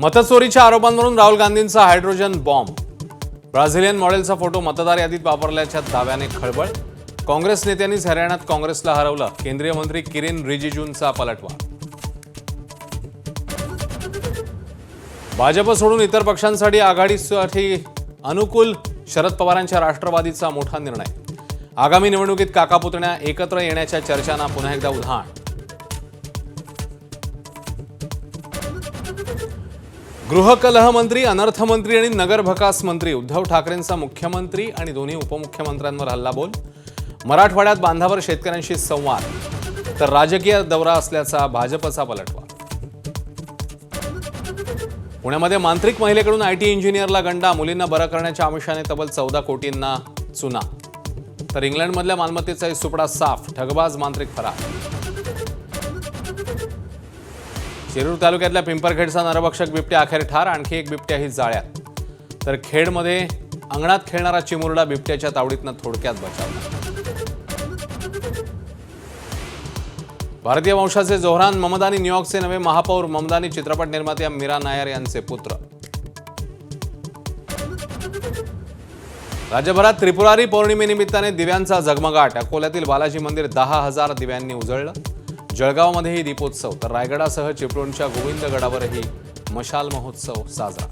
मतचोरीच्या आरोपांवरून राहुल गांधींचा hydrogen bomb. Brazilian मॉडेलचा फोटो मतदार यादीत वापरल्याच्या दाव्याने खळबळ. काँग्रेस नेत्यांनीच हरियाणात काँग्रेसला हरवलं. केंद्रीय मंत्री किरेन रिजिजूंचा पलटवार. भाजप सोडून इतर पक्षांसाठी आघाडीसाठी अनुकूल शरद पवारांच्या राष्ट्रवादीचा मोठा निर्णय. आगामी निवडणुकीत काका पुतण्या एकत्र येण्याच्या चर्चांना पुन्हा एकदा उधाण. गृहकलह मंत्री अनर्थमंत्री आणि नगरभकास मंत्री उद्धव ठाकरेंचा मुख्यमंत्री आणि दोन्ही उपमुख्यमंत्र्यांवर हल्लाबोल मराठवाड्यात बांधावर शेतकऱ्यांशी संवाद. तर राजकीय दौरा असल्याचा भाजपचा पलटवार. पुण्यामध्ये मांत्रिक महिलेकडून आय टी इंजिनियरला गंडा मुलींना बरं करण्याच्या आमिषाने तब्बल चौदा कोटींना चुना. तर इंग्लंडमधल्या मालमत्तेचा सुपडा साफ ठगबाज मांत्रिक फरार. शिरूर तालुक्यातल्या पिंपरखेडचा नरभक्षक बिबट्या अखेर ठार आणखी एक बिबट्याही जाळ्यात. तर खेडमध्ये अंगणात खेळणारा चिमुरडा बिबट्याच्या तावडीतनं थोडक्यात बचावला भारतीय वंशाचे जोहरान ममदानी न्यूयॉर्कचे नवे महापौर ममदानी चित्रपट निर्मात्या मीरा नायर यांचे पुत्र. राज्यभरात त्रिपुरारी पौर्णिमेनिमित्ताने दिव्यांचा झगमगाट अकोल्यातील बालाजी मंदिर दहा हजार दिव्यांनी उजळलं. जळगावमध्येही दीपोत्सव तर रायगडासह चिपळूणच्या गोविंदगडावरही मशाल महोत्सव साजरा.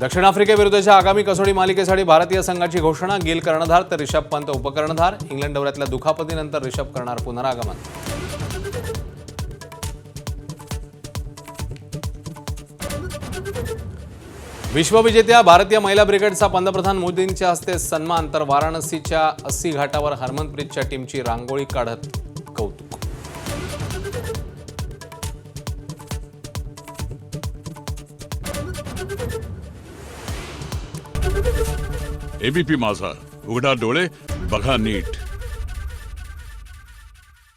दक्षिण आफ्रिकेविरुद्धच्या आगामी कसोटी मालिकेसाठी भारतीय संघाची घोषणा गिल कर्णधार तर रिषभ पंत उपकर्णधार इंग्लंड दौऱ्यातल्या दुखापतीनंतर रिषभ करणार पुनरागमन. विश्वविजेत्या भारतीय महिला ब्रिगेडचा पंतप्रधान मोदींच्या हस्ते सन्मान तर वाराणसीच्या अस्सी घाटावर हरमनप्रीतच्या टीमची रांगोळी काढत कौतुक. एबीपी माझा. उघडा डोळे बघा नीट.